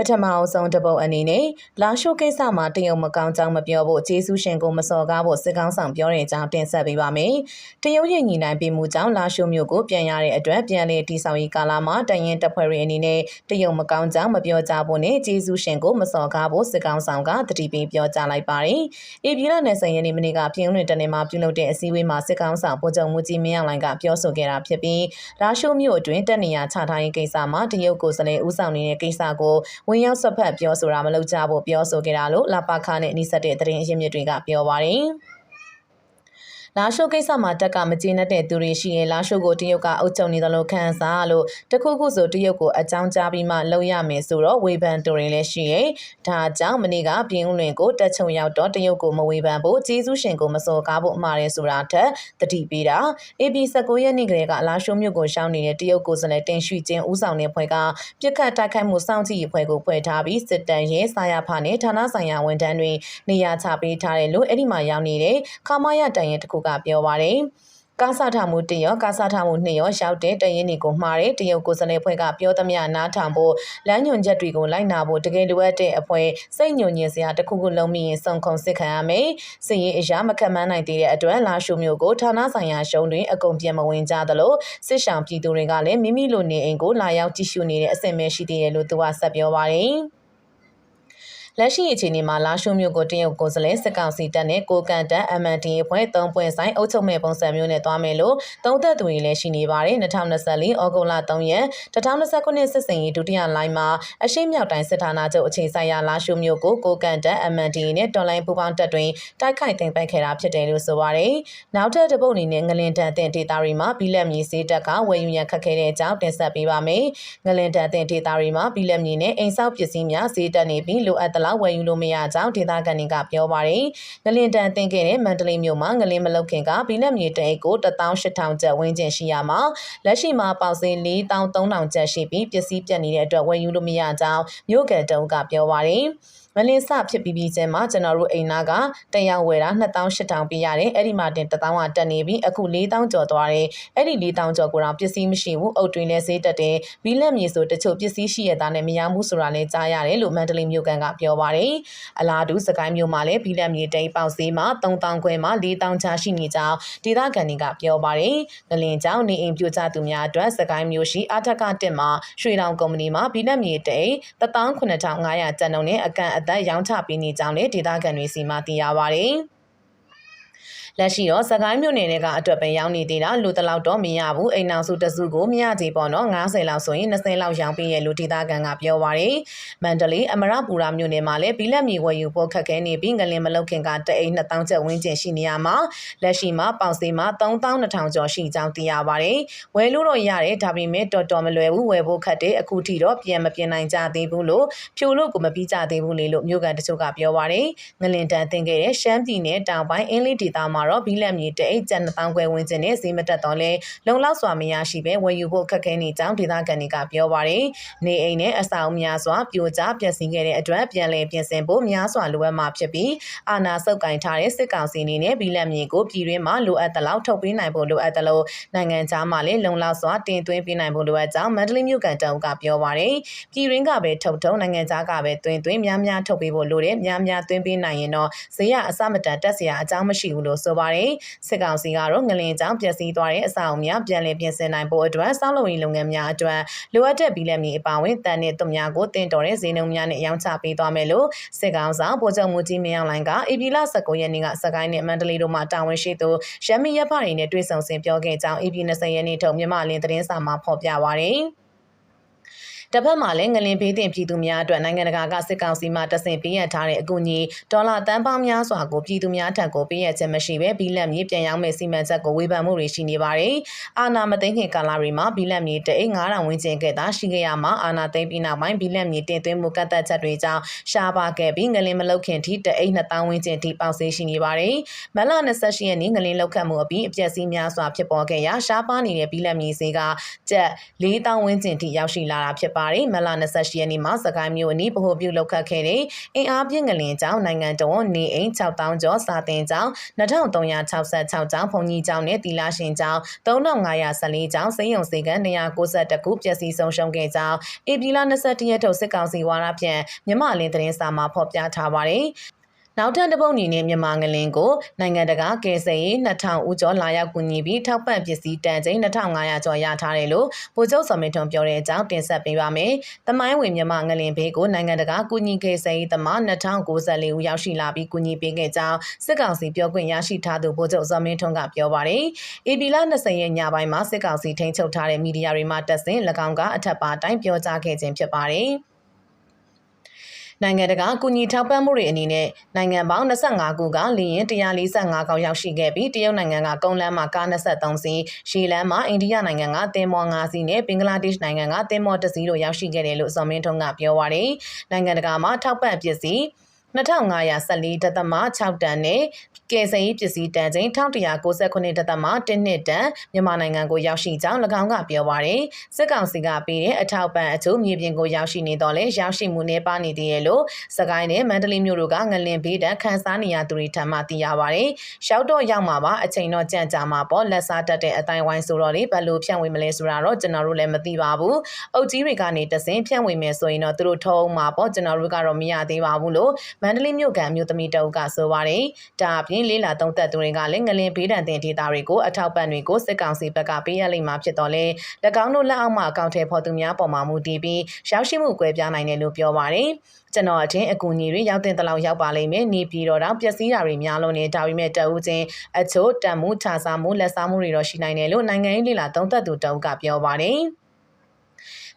ပထမအဆုံးတစ်ပုတ်အနေနဲ့လာရှိုးကိစ္စမှာတရုတ်မကောင်းကြောင်းမပြောဖို့ကျေးဇူးရှင်ကိုမစော်ကားဖို့စစ်ကောင်းဆောင်ပြောတဲ့အကြောင်းတင်ဆက်ပေးပါမယ်။တရုတ်ရဲ့ညီနိုင်ပေးမှုကြောင့်လာရှိုးမျိုးကိုပြန်ရတဲ့အတွက်ပြန်လည်တိဆောင်ရေးကာလမှာတရင်တပ်ဖွဲ့တွေအနေနဲ့တရုတ်မကောင်းကြောင်းမပြောကြဖို့နဲ့ကျေးဇူးရှင်ကိုမစော်ကားဖို့စစ်ကောင်းဆောင်ကတတိပေးပြောကြားလိုက်ပါတယ်။အေပြည်လနယ်ဆိုင်ရနေမနေ့ကပြည်ဦးလွင်တနေမှာပြုလုပ်တဲ့အစည်းအဝေးမှာစစ်ကောင်းဆောင်ဗိုလ်ချုပ်မှုကြီးမင်းအောင်လှိုင်ကပြောဆိုခဲ့တာဖြစ်ပြီးလာရှိုးမျိုးအတွင်းတက်နေရချထားရေးကိစ္စမှာတရုတ်ကိုယ်စားလှယ်ဦးဆောင်နေတဲ့ကိစ္စကိုဝင်ရောက်ဆွတ်ဖက်ပြောဆိုတာမလုပ်ကြဖို့ပြောဆိုခဲ့တာလို့လာပါခနဲ့နှိစက်တဲ့သတင်းအရင်းမြစ်တွေကပြောပါတယ်။ လာရှိုးကိစ္စမှာတက်ကမကျေနပ်တဲ့သူတွေရှိရင်လာရှိုးကိုတရုတ်ကအုပ်ချုပ်နေတယ်လို့ခံစားလို့တခုခုဆိုတရုတ်ကိုအကြောင်းကြားပြီးမှလုပ်ရမယ်ဆိုတော့ဝေဖန်သူတွေလည်းရှိရဲ့ဒါကြောင့်မနေ့ကပြင်းဦးလွင်ကိုတက်ချုံရောက်တော့တရုတ်ကိုမဝေဖန်ဖို့ကျေးဇူးရှင်ကိုမစော်ကားဖို့မှားတယ်ဆိုတာထက်တတိပေးတာ AB 19ရက်နေ့ကလေးကလာရှိုးမြို့ကိုရှောင်းနေတဲ့တရုတ်ကိုယ်စားလှယ်တင်ရွှေချင်းဦးဆောင်တဲ့ဖွဲ့ကပြစ်ခတ်တိုက်ခိုက်မှုစောင့်ကြည့်ရေးဖွဲ့ကိုဖွဲ့ထားပြီးစစ်တမ်းရဲစာရဖနဲ့ဌာနဆိုင်ရာဝန်ထမ်းတွေနေရာချပေးထားတယ်လို့အဲ့ဒီမှာရောက်နေတဲ့ခမာရတန်ရင်တခုကပြောပါတယ်ကားဆထမှုတရောကားဆထမှုနှစ်ရောရောက်တဲ့တရင်တွေကိုမှားတဲ့တရုတ်ကိုယ်စားလှယ်ဖွဲ့ကပြောသမျှနားထောင်ဖို့လမ်းညွန်ချက်တွေကိုလိုက်နာဖို့တကယ်လိုအပ်တဲ့အဖွဲ့စိတ်ညွန်ညင်စရာတစ်ခုခုလုံးမိရင်စုံခုံစစ်ခံရမယ်။စည်ရင်အရာမခက်မှန်းနိုင်သေးတဲ့အတွက်လာရှုမျိုးကိုဌာနဆိုင်ရာရှုံးတွင်အကုန်ပြန်မဝင်ကြသလိုစစ်ဆောင်ပြည်သူတွေကလည်းမိမိလိုနေအိမ်ကိုလာရောက်ကြည့်ရှုနေတဲ့အဆင့်ပဲရှိသေးတယ်လို့သူကဆက်ပြောပါတယ်။ လက်ရှိအခြေအနေမှာလာရှုမျိုးကိုတရုတ်ကိုယ်စားလှယ်စစ်ကောင်စီတပ်နဲ့ကိုကန်တပ် MND အဖွဲ့၃ပွင့်ဆိုင်အုပ်ချုပ်မဲ့ပုံစံမျိုးနဲ့သွားမယ်လို့သုံးသက်သူတွေလည်းရှိနေပါတယ်2024ဩဂုတ်လ3ရက်2029စစ်စင်ရေးဒုတိယလိုင်းမှာအရှိမြောက်တိုင်းစစ်ဌာနချုပ်အခြေဆိုင်ရာလာရှုမျိုးကိုကိုကန်တပ် MND နဲ့တော်လိုင်းပူပေါင်းတပ်တွင်တိုက်ခိုက်တင်ပိုက်ခဲ့တာဖြစ်တယ်လို့ဆိုပါတယ်နောက်ထပ်တစ်ပုတ်အနေနဲ့ငလင်တန်တင်ဒေတာတွေမှာဘီလက်မြေစေးတပ်ကဝယ်ယူရန်ခတ်ခဲ့တဲ့အကြောင်းတင်ဆက်ပေးပါမယ်ငလင်တန်တင်ဒေတာတွေမှာဘီလက်မြေနဲ့အိမ်ဆောက်ပစ္စည်းများစေးတက်နေပြီးလိုအပ်သလောက်ဝယ်ယူလို့မရကြောင်းဒေသခံတွေကပြောပါတယ်။ငလင်တန်တင်ခဲ့တဲ့မန္တလေးမြို့မှာငလင်မလုတ်ခင်ကဘီလက်မြေတအိတ်ကို18000ကျပ်ဝန်းကျင်ရှိရမှာလက်ရှိမှာပေါက်စင်း4300ကျပ်ရှိပြီးပစ္စည်းပြတ်နေတဲ့အတွက်ဝယ်ယူလို့မရကြောင်းမြို့ကန်တုံးကပြောပါတယ်။ မလင်းစဖြစ်ပြီးပြီးချင်းမှာကျွန်တော်တို့အိမ်နာကတယောက်ဝယ်တာ2800ပေးရတယ်အဲ့ဒီမှာတင်1000ကတက်နေပြီးအခု4000ကျော်သွားတယ်အဲ့ဒီ4000ကျော်ကိုတော့ပစ္စည်းမရှိဘူးအုတ်တွင်လည်းဈေးတက်တယ်ဘီလက်မြေဆိုတချို့ပစ္စည်းရှိရတာနဲ့မရဘူးဆိုတာလည်းကြားရတယ်လို့မန္တလေးမြို့ကန်ကပြောပါတယ်အလားတူစကိုင်းမြို့မှာလည်းဘီလက်မြေတိတ်ပေါက်ဈေးမှာ3000ခွဲမှာ4000ချရှိနေကြောင်းဒေသခံတွေကပြောပါတယ်ငလင်ကြောင့်နေအိမ်ပြိုကျသူများအတွက်စကိုင်းမြို့ရှိအာထကတက်မှာရွှေတောင်ကုမ္ပဏီမှာဘီလက်မြေတိတ်18500ကျပ်နှုန်းနဲ့အကန့်အသတ်ရောင်းချပေးနေကြောင်းလည်းဒေသခံတွေစီမသိရပါတယ်။ လက်ရှိတော့စကိုင်းမြို့နယ်တွေကအတွက်ပဲရောင်းနေသေးတာလူတလောက်တော့မရဘူးအိမ်နောက်စုတစုကိုမရသေးပေါ့နော်90လောက်ဆိုရင်20လောက်ရောင်းပေးရလို့ဒေသခံကပြောပါရယ်မန္တလေးအမရပူရာမြို့နယ်မှာလည်းဘီလက်မြေဝယ်ယူဖို့ခက်ခဲနေပြီးငလင်မလုတ်ခင်ကတအိမ်2000ကျပ်ဝန်းကျင်ရှိနေရမှာလက်ရှိမှာပေါင်စီမှာ3200ကျော်ရှိကြောင်းသိရပါတယ်ဝယ်လို့တော့ရတယ်ဒါပေမဲ့တော်တော်မလွယ်ဘူးဝယ်ဖို့ခက်တယ်အခုထိတော့ပြန်မပြင်နိုင်ကြသေးဘူးလို့ဖြိုလို့ကိုမပြီးကြသေးဘူးလေလို့မြို့ကန်တချို့ကပြောပါတယ်ငလင်တန်တင်ခဲ့တဲ့ရှမ်းပြည်နယ်တောင်ပိုင်းအင်းလေးဒေသမှာတော့ဘီလက်မြေတအိတ်ကျန်1000ခွဲဝန်းကျင်နဲ့ဈေးမတက်တော့လဲလုံလောက်စွာမရရှိပဲဝယ်ယူဖို့ခက်ခဲနေကြောင်းဒေသခံတွေကပြောပါတယ်။နေအိမ်နဲ့အဆောက်များစွာပြိုကျပျက်စီးခဲ့တဲ့အတွက်ပြန်လည်ပြင်ဆင်ဖို့များစွာလိုအပ်မှာဖြစ်ပြီးအာဏာစုပ်ကိုင်ထားတဲ့စစ်ကောင်စီအနေနဲ့ဘီလက်မြေကိုပြည်တွင်းမှာလိုအပ်သလောက်ထုတ်ပေးနိုင်ဖို့လိုအပ်တယ်လို့နိုင်ငံခြားမှာလည်းလုံလောက်စွာတင်သွင်းပေးနိုင်ဖို့လိုအပ်ကြောင်းမန္တလေးမြို့ကန်တောင်ကပြောပါတယ်။ပြည်တွင်းကပဲထုတ်ထုတ်နိုင်ငံခြားကပဲသွင်းသွင်းများများထုတ်ပေးဖို့လိုတယ်များများသွင်းပေးနိုင်ရင်တော့ဈေးကအစမတန်တက်စရာအကြောင်းမရှိဘူးလို့ဆိုပါတယ်။စစ်ကောင်စီကတော့ငလင်ကြောင့်ပျက်စီးသွားတဲ့အဆောက်အဦများပြန်လည်ပြင်ဆင်နိုင်ဖို့အတွက်စောက်လုပ်ရေးလုပ်ငန်းများအတွက်လိုအပ်တဲ့ဘီလက်မီအပါအဝင်တန်တဲ့သူများကိုတင်တော်တဲ့ဈေးနှုန်းများနဲ့ရောင်းချပေးသွားမယ်လို့စစ်ကောင်ဆောင်ဗိုလ်ချုပ်မှုကြီးမင်းအောင်လှိုင်ကဧပြီလ19ရက်နေ့ကစကိုင်းနဲ့မန္တလေးတို့မှတာဝန်ရှိသူရမီရဖတွေနဲ့တွေ့ဆုံဆင်ပြောခဲ့ကြောင်းဧပြီ20ရက်နေ့ထုတ်မြန်မာလင်းသတင်းစာမှာဖော်ပြပါရယ် တစ်ဖက်မှာလည်းငလင်ဘေးတင်ပြည်သူများအတွက်နိုင်ငံတကာကစစ်ကောင်စီမှတဆင့်ပေးရထားတဲ့အကူအညီဒေါ်လာတန်ပေါင်းများစွာကိုပြည်သူများထံကိုပေးရခြင်းမရှိဘဲဘီလက်မြေပြန်ရောက်မဲ့စီမံချက်ကိုဝေဖန်မှုတွေရှိနေပါတယ်။အာနာမသိခင်ကာလတွေမှာဘီလက်မြေတအိတ်9000ဝန်းကျင်ခဲ့တာရှိခဲ့ရမှာအာနာသိမ့်ပြီးနောက်ပိုင်းဘီလက်မြေတင်သွင်းမှုကတ်သက်ချက်တွေကြောင့်ရှားပါခဲ့ပြီးငလင်မလုတ်ခင်ထိတအိတ်2000ဝန်းကျင်ထိပေါက်ဆေးရှိနေပါတယ်။မလ28ရက်နေ့ငလင်လောက်ခတ်မှုအပြီးအပျက်စီးများစွာဖြစ်ပေါ်ခဲ့ရာရှားပါနေတဲ့ဘီလက်မြေဈေးကကျပ်4000ဝန်းကျင်ထိရောက်ရှိလာတာဖြစ်ပါပါတယ်မလ28ရက်နေ့မှာစကိုင်းမြို့အနီးဗဟိုပြုလုပ်ခတ်ခဲ့တဲ့အင်အားပြင်းငလင်ကြောင့်နိုင်ငံတော်နေအိမ်6000ကျော်စာတင်ကျောင်း2366ကျောင်းဘုံကြီးကျောင်းနဲ့တီလာရှင်ကျောင်း3514ကျောင်းစိန်ရုံစေကန်း292ခုပျက်စီးဆုံးရှုံးခဲ့ကြောင်းဧပြီလ21ရက်ထုတ်စစ်ကောင်စီဝါဒဖြန့်မြမလင်းသတင်းစာမှာဖော်ပြထားပါတယ် နောက်ထပ်တစ်ပုတ်အနေနဲ့မြန်မာငလင်ကိုနိုင်ငံတကာကယ်ဆယ်ရေး2000ဦးကျော်လာရောက်ကူညီပြီးထောက်ပံ့ပစ္စည်းတန်ချိန်2500ကျော်ရထားတယ်လို့ဗိုလ်ချုပ်စော်မင်းထွန်းပြောတဲ့အကြောင်းတင်ဆက်ပေးပါမယ်။တမိုင်းဝင်မြန်မာငလင်ဘေးကိုနိုင်ငံတကာကူညီကယ်ဆယ်ရေးသမား2094ဦးရောက်ရှိလာပြီးကူညီပေးခဲ့ကြောင်းစစ်ကောင်စီပြောခွင့်ရရှိထားသူဗိုလ်ချုပ်စော်မင်းထွန်းကပြောပါတယ်။ AP လ20ရက်ညပိုင်းမှာစစ်ကောင်စီထိန်းချုပ်ထားတဲ့မီဒီယာတွေမှာတက်ဆင်၎င်းကအထက်ပါတိုင်းပြောကြားခဲ့ခြင်းဖြစ်ပါတယ်။ နိုင်ငံတကာကူညီထောက်ပံ့မှုတွေအနေနဲ့နိုင်ငံပေါင်း25ခုကလေရင်145ခေါက်ရောက်ရှိခဲ့ပြီးတရုတ်နိုင်ငံကကုန်းလမ်းမှာကား23စီး၊ရှီလမ်းမှာအိန္ဒိယနိုင်ငံကသင်္ဘော5စီးနဲ့ဘင်္ဂလားဒေ့ရှ်နိုင်ငံကသင်္ဘော1စီးတို့ရောက်ရှိခဲ့တယ်လို့ဇော်မင်းထွန်းကပြောပါရယ်နိုင်ငံတကာမှာထောက်ပံ့ပစ္စည်း 2514ဒသမ6တန်နဲ့ကယ်ဆယ်ရေးပစ္စည်းတန်ချိန်1198ဒသမ1နှစ်တန်မြန်မာနိုင်ငံကိုရောက်ရှိကြောင်း၎င်းကပြောပါရယ်စစ်ကောင်စီကပေးတဲ့အထောက်ပံ့အချို့မြေပြင်ကိုရောက်ရှိနေတော့လဲရောက်ရှိမှုနဲ့ပါနေသေးရဲ့လို့စကိုင်းနဲ့မန္တလေးမြို့တို့ကငလင်ဘေးတန်းခန်းစားနေရသူတွေထံမှသိရပါရယ်ရှောက်တော့ရောက်မှာပါအချိန်တော့ကြံ့ကြာမှာပေါ့လက်စားတက်တဲ့အတိုင်းဝိုင်းဆိုတော့လေဘယ်လိုဖြန့်ဝေမလဲဆိုတာတော့ကျွန်တော်တို့လည်းမသိပါဘူးအုတ်ကြီးတွေကနေတဆင်ဖြန့်ဝေမယ်ဆိုရင်တော့သူတို့ထုံးမှာပေါ့ကျွန်တော်တို့ကတော့မရသေးပါဘူးလို့မန္တလေးမြို့ကမျိုးသမီးတအုပ်ကဆိုပါတယ်။ဒါအပြင်လေးလာသုံးသက်သူတွေကလည်းငလင်ဘေးဒဏ်တင်ဒေတာတွေကိုအထောက်ပံ့တွေကိုစစ်ကောင်စီဘက်ကပေးရလိမ့်မှာဖြစ်တော့လေ၎င်းတို့လက်အောက်မှာအကောင့်ထဲပေါ်သူများပေါ်မှာမူတည်ပြီးရောက်ရှိမှုကွဲပြားနိုင်တယ်လို့ပြောပါတယ်။ကျွန်တော်အချင်းအကူအညီတွေရောက်တဲ့တလောက်ရောက်ပါလိမ့်မယ်နေပြည်တော်တော့ပျက်စီးတာတွေများလို့နေဒါပေမဲ့တအုပ်ချင်းအချို့တန်မှုခြာစားမှုလက်စားမှုတွေတော့ရှိနိုင်တယ်လို့နိုင်ငံရေးလေလာသုံးသက်သူတအုပ်ကပြောပါတယ်။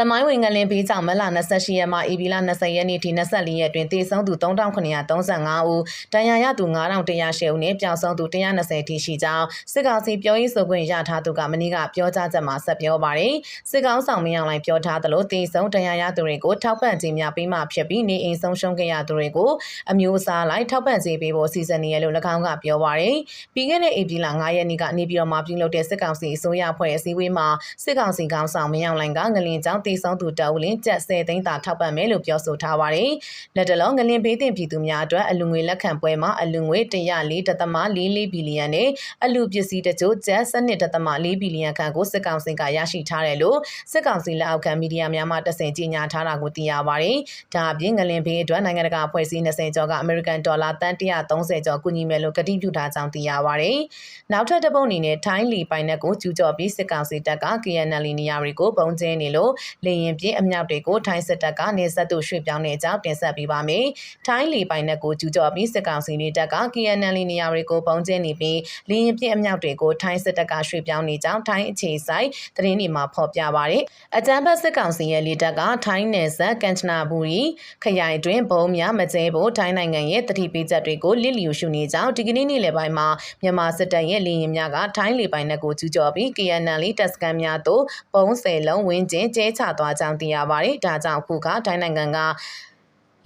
တမိုင်းဝင်ငလင်ဘေးကြောင့်မလ28ရက်မှဧပြီလ20ရက်နေ့ထိ24ရက်တွင်သေဆုံးသူ3935ဦး၊ဒဏ်ရာရသူ9108ဦးနှင့်ပျောက်ဆုံးသူ120ထိရှိကြောင်းစစ်ကောင်စီပြောရေးဆိုခွင့်ရထားသူကမနေ့ကပြောကြားချက်မှာဆက်ပြောပါတယ်။စစ်ကောင်ဆောင်မင်းအောင်လှိုင်ပြောထားသလိုသေဆုံးဒဏ်ရာရသူတွေကိုထောက်ပံ့ခြင်းများပေးမှဖြစ်ပြီးနေအိမ်ဆုံးရှုံးခဲ့ရသူတွေကိုအမျိုးအစားလိုက်ထောက်ပံ့ခြင်းပေးဖို့စီစဉ်နေရလို့၎င်းကပြောပါတယ်။ပြီးခဲ့တဲ့ဧပြီလ9ရက်နေ့ကနေပြည်တော်မှာပြုလုပ်တဲ့စစ်ကောင်စီအစိုးရဖွဲ့အစည်းအဝေးမှာစစ်ကောင်စီကောင်ဆောင်မင်းအောင်လှိုင်ကငလင်ကြောင့်တည်ဆုံးသူတအုပ်လင်းကျပ်10သိန်းသာထောက်ပံ့မယ်လို့ပြောဆိုထားပါတယ်။လက်တလုံးငလင်ဘေးတင်ပြည်သူများအတွက်အလူငွေလက်ခံပွဲမှာအလူငွေ104.44ဘီလီယံနဲ့အလူပစ္စည်းတချို့ကျပ်12.4ဘီလီယံခန့်ကိုစစ်ကောင်စီကရရှိထားတယ်လို့စစ်ကောင်စီလက်အောက်ခံမီဒီယာများမှတဆင်ကြေညာထားတာကိုသိရပါတယ်။ဒါအပြင်ငလင်ဘေးအတွက်နိုင်ငံတကာအဖွဲ့အစည်း20ကျော်ကအမေရိကန်ဒေါ်လာတန်130ကျော်ကူညီမယ်လို့ကတိပြုထားကြောင်းသိရပါတယ်။နောက်ထပ်တစ်ပုတ်အနေနဲ့ထိုင်းလီပိုင်နက်ကိုကျူးကျော်ပြီးစစ်ကောင်စီတပ်က KNL နေရာတွေကိုပုံကျင်းနေလို့လေရင်ပြင်းအမြောက်တွေကိုထိုင်းစစ်တပ်ကနေဆက်သူရွှေ့ပြောင်းနေကြောင်းတင်ဆက်ပေးပါမယ်။ထိုင်းလေပိုင်နက်ကိုကျူးကျော်ပြီးစစ်ကောင်စီနေတပ်က KNL နေရာတွေကိုပုံကျင်းနေပြီးလေရင်ပြင်းအမြောက်တွေကိုထိုင်းစစ်တပ်ကရွှေ့ပြောင်းနေကြောင်းထိုင်းအခြေဆိုင်သတင်းတွေမှာဖော်ပြပါရယ်။အကြမ်းဖက်စစ်ကောင်စီရဲ့လေတပ်ကထိုင်းနယ်စပ်ကန်ချနာဘူရီခရိုင်တွင်ဘုံများမကျဲဖို့ထိုင်းနိုင်ငံရဲ့တတိပေးချက်တွေကိုလစ်လျူရှုနေကြောင်းဒီကနေ့နေ့လယ်ပိုင်းမှာမြန်မာစစ်တပ်ရဲ့လေရင်များကထိုင်းလေပိုင်နက်ကိုကျူးကျော်ပြီး KNL တပ်စခန်းများသို့ပုံးဆယ်လုံးဝင်းကျင်းကျဲချသွားကြောင်းသိရပါတယ်။ဒါကြောင့်အခုကထိုင်းနိုင်ငံက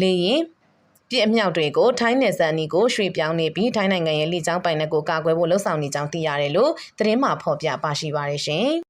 လေရင်ပြစ်အမြောက်တွေကိုထိုင်းနယ်စပ်နီကိုရွှေ့ပြောင်းနေပြီးထိုင်းနိုင်ငံရဲ့လေကြောင်းပိုင်နက်ကိုကာကွယ်ဖို့လှုံ့ဆော်နေကြောင်းသိရတယ်လို့သတင်းမှာဖော်ပြပါရှိပါတယ်ရှင်။